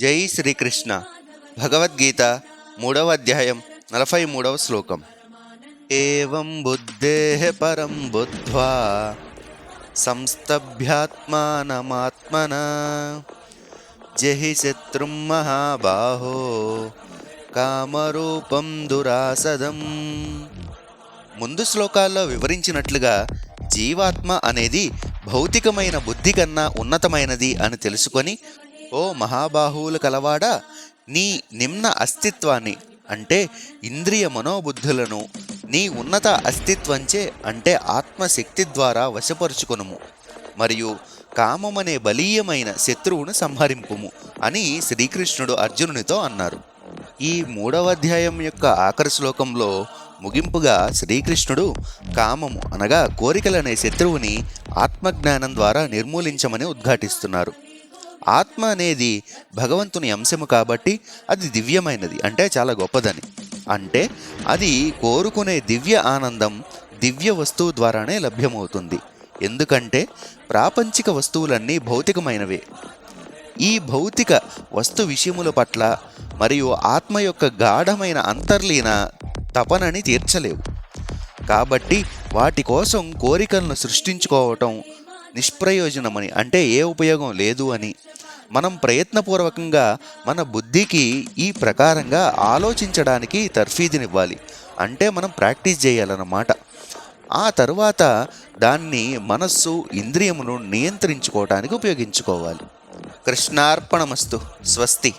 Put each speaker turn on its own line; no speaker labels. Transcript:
జై శ్రీకృష్ణ. భగవద్గీత మూడవ అధ్యాయం నలభై మూడవ శ్లోకం. ఏం బుద్ధే పరం బుద్ధ్వా సంస్తభ్యాత్మానమాత్మన జహి శత్రుం మహాబాహో కామరూపం దురాసదం. ముందు శ్లోకాల్లో వివరించినట్లుగా జీవాత్మ అనేది భౌతికమైన బుద్ధి కన్నా ఉన్నతమైనది అని తెలుసుకొని ఓ మహాబాహువుల కలవాడా నీ నిమ్న అస్తిత్వాన్ని అంటే ఇంద్రియ మనోబుద్ధులను నీ ఉన్నత అస్తిత్వంచే అంటే ఆత్మశక్తి ద్వారా వశపరుచుకొనుము. మరియు కామమనే బలీయమైన శత్రువును సంహరింపుము అని శ్రీకృష్ణుడు అర్జునునితో అన్నారు. ఈ మూడవ అధ్యాయం యొక్క ఆఖరి శ్లోకంలో ముగింపుగా శ్రీకృష్ణుడు కామము అనగా కోరికలనే శత్రువుని ఆత్మజ్ఞానం ద్వారా నిర్మూలించమని ఉద్ఘాటిస్తున్నారు. ఆత్మ అనేది భగవంతుని అంశము కాబట్టి అది దివ్యమైనది. అంటే చాలా గొప్పదని. అంటే అది కోరుకునే దివ్య ఆనందం దివ్య వస్తువు ద్వారానే లభ్యమవుతుంది. ఎందుకంటే ప్రాపంచిక వస్తువులన్నీ భౌతికమైనవే. ఈ భౌతిక వస్తు విషయముల పట్ల మరియు ఆత్మ యొక్క గాఢమైన అంతర్లీన తపనని తీర్చలేవు. కాబట్టి వాటి కోసం కోరికలను సృష్టించుకోవటం నిష్ప్రయోజనమని. అంటే ఏ ఉపయోగం లేదు అని. మనం ప్రయత్నపూర్వకంగా మన బుద్ధికి ఈ ప్రకారంగా ఆలోచించడానికి తర్ఫీదునివ్వాలి. అంటే మనం ప్రాక్టీస్ చేయాలన్నమాట. ఆ తరువాత దాన్ని మనస్సు ఇంద్రియమును నియంత్రించుకోవటానికి ఉపయోగించుకోవాలి. కృష్ణార్పణమస్తు. స్వస్తి.